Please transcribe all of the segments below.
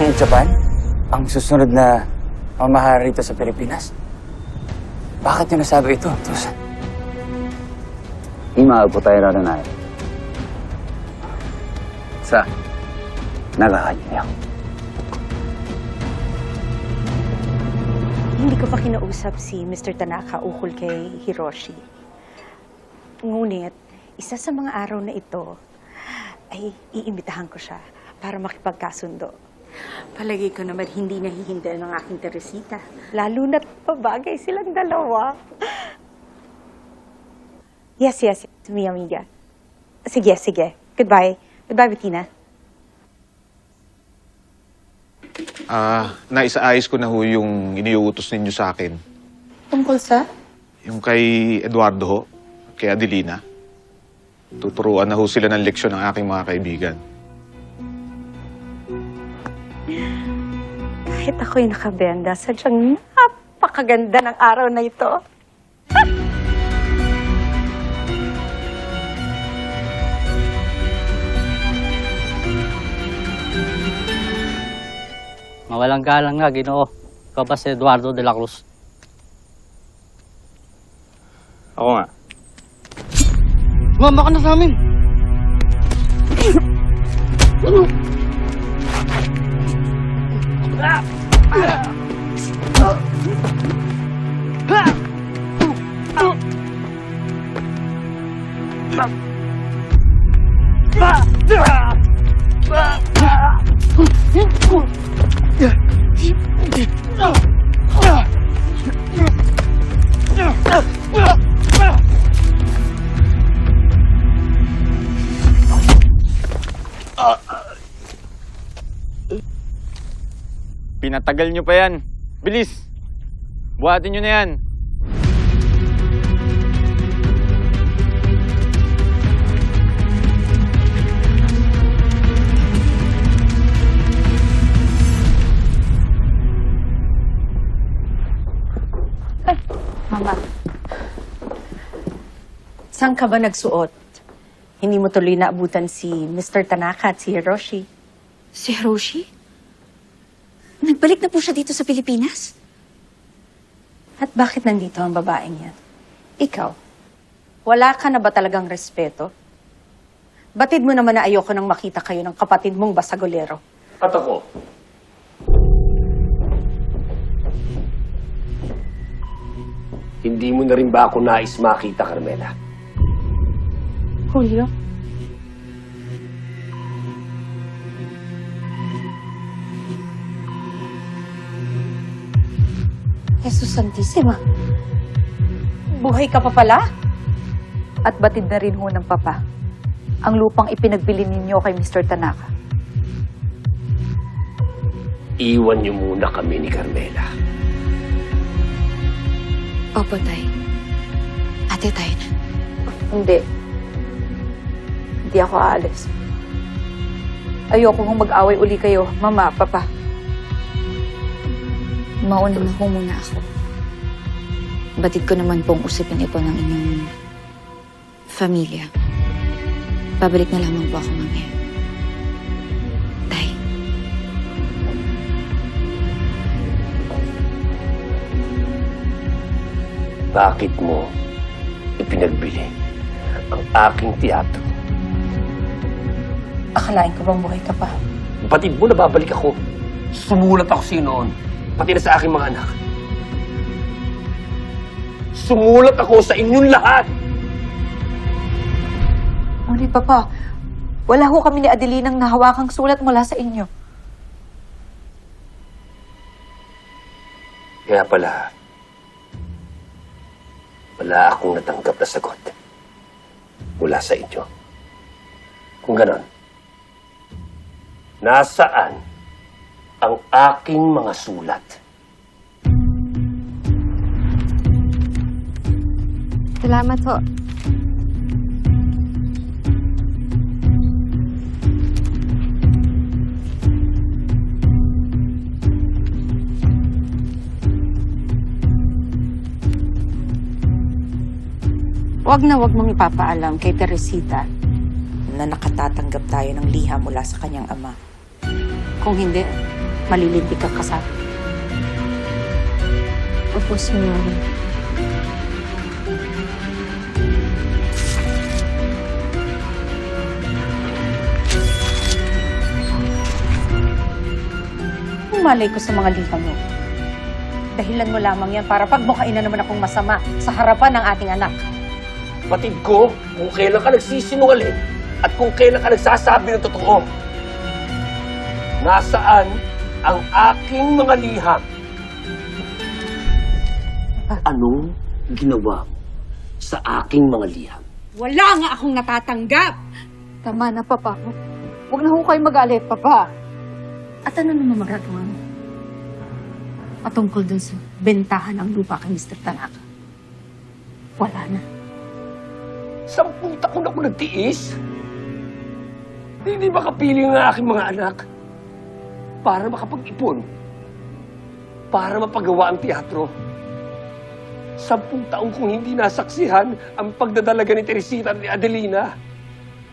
Ang Japan? Ang susunod na mamahari rito sa Pilipinas? Bakit niyo nasabi ito, Tusan? Ima po tayo naranayan. Sa nagkakanya. Hindi ko pa kinausap si Mr. Tanaka ukol kay Hiroshi. Ngunit, isa sa mga araw na ito, ay iimbitahan ko siya para makipagkasundo. Palagi ko naman hindi nahihindal ng aking Teresita. Lalo na't pabagay silang dalawa. Yes, yes, mi amiga. Sige, sige. Goodbye. Goodbye, Bettina. Ah, naisaayos ko na ho yung iniuutos ninyo sa akin. Tungkol sa? Yung kay Eduardo ho, kay Adelina. Tuturuan na ho sila ng leksyon ng aking mga kaibigan. Kahit ako'y nakabenda, sadyang napakaganda ng araw na ito. Mawalang galang nga, ginoo. Ikaw ba si Eduardo de la Cruz? Ako nga. Mama ka na sa amin! Uh... Pinatagal nyo pa yan. Bilis! Buhatin nyo na yan. Mama. Saan ka ba nagsuot? Hindi mo tuloy naabutan si Mr. Tanaka at si Hiroshi. Si Hiroshi? Nagbalik na po siya dito sa Pilipinas? At bakit nandito ang babaeng yan? Ikaw, wala ka na ba talagang respeto? Batid mo naman na ayoko nang makita kayo ng kapatid mong basagolero. At ako, hindi mo na rin ba ako nais makita, Carmela? Julio? Jesus Santissima. Buhay ka pa pala? At batid na rin ho ng papa ang lupang ipinagbili ninyo kay Mr. Tanaka. Iwan niyo muna kami ni Carmela. Opo, Tay. Ate tayo na. Hindi. Hindi ako aalis. Ayoko kong mag-away uli kayo, mama, papa. Mauna na muna ako. Batid ko naman pong usipin ito ng inyong familya. Babalik na lamang po ako mamaya. Tay, Bakit mo ipinagbili ang aking teatro? Akalain ko bang buhay ka pa? Batid mo na babalik ako. Sumulat ako sa'yo noon, pati na sa aking mga anak. Sumulat ako sa inyong lahat! Ngunit papa, wala ho kami ni Adelinang nahawakang sulat mula sa inyo. Kaya pala, wala akong natanggap na sagot mula sa inyo. Kung ganon, nasaan ang aking mga sulat? Salamat ho. Huwag na huwag mong ipapaalam kay Teresita na nakatatanggap tayo ng liha mula sa kanyang ama. Kung hindi, malilintik kang kasama. Opo, Senyor. Malay ko sa mga liham mo. Dahilan mo lamang yan para pagbukain na naman akong masama sa harapan ng ating anak. Batid ko, kung kailan ka nagsisinungaling at kung kailan ka nagsasabi ng totoo. Nasaan ang aking mga liham? Anong ginawa mo sa aking mga liham? Wala nga akong natatanggap! Tama na, Papa. Huwag na ho kayo mag-alit, Papa. At ano naman magagawa mo? Patungkol dun sa bentahan ng lupa kay Mr. Tanaka. Wala na. Sampung taon ako nagtiis. Hindi ba kapiling ang aking mga anak para makapag-ipon? Para mapagawa ang teatro? Sampung taon kong hindi nasaksihan ang pagdadalaga ni Teresita at ni Adelina.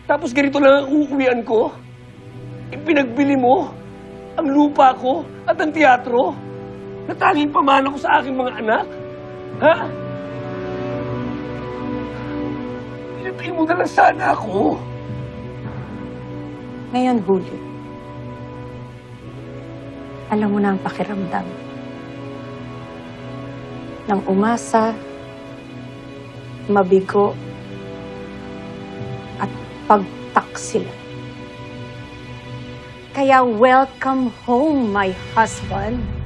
Tapos ganito lang ang uuwian ko? Ipinagbili mo ang lupa ko at ang teatro na tanging pamana ko sa aking mga anak? Ha? Pinatay mo na lang sana ako. Ngayon, Julio, alam mo na ang pakiramdam ng umasa, mabigo, at pagtaksila. Kaya welcome home, my husband.